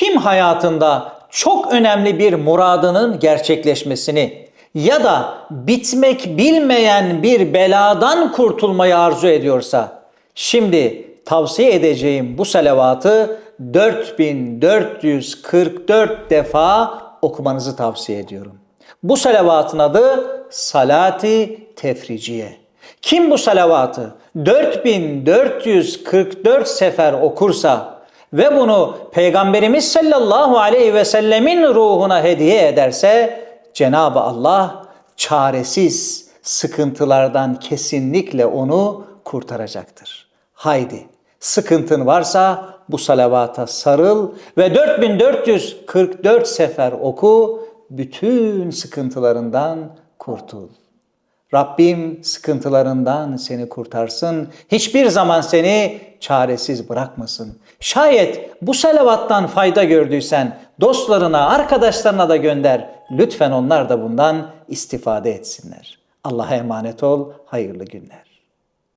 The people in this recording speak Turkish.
Kim hayatında çok önemli bir muradının gerçekleşmesini ya da bitmek bilmeyen bir beladan kurtulmayı arzu ediyorsa şimdi tavsiye edeceğim bu salavatı 4444 defa okumanızı tavsiye ediyorum. Bu salavatın adı Salati Tefriciye. Kim bu salavatı 4444 sefer okursa ve bunu Peygamberimiz sallallahu aleyhi ve sellemin ruhuna hediye ederse Cenab-ı Allah çaresiz sıkıntılardan kesinlikle onu kurtaracaktır. Haydi sıkıntın varsa bu salavata sarıl ve 4444 sefer oku bütün sıkıntılarından kurtul. Rabbim sıkıntılarından seni kurtarsın. Hiçbir zaman seni çaresiz bırakmasın. Şayet bu salavattan fayda gördüysen dostlarına, arkadaşlarına da gönder. Lütfen onlar da bundan istifade etsinler. Allah'a emanet ol. Hayırlı günler.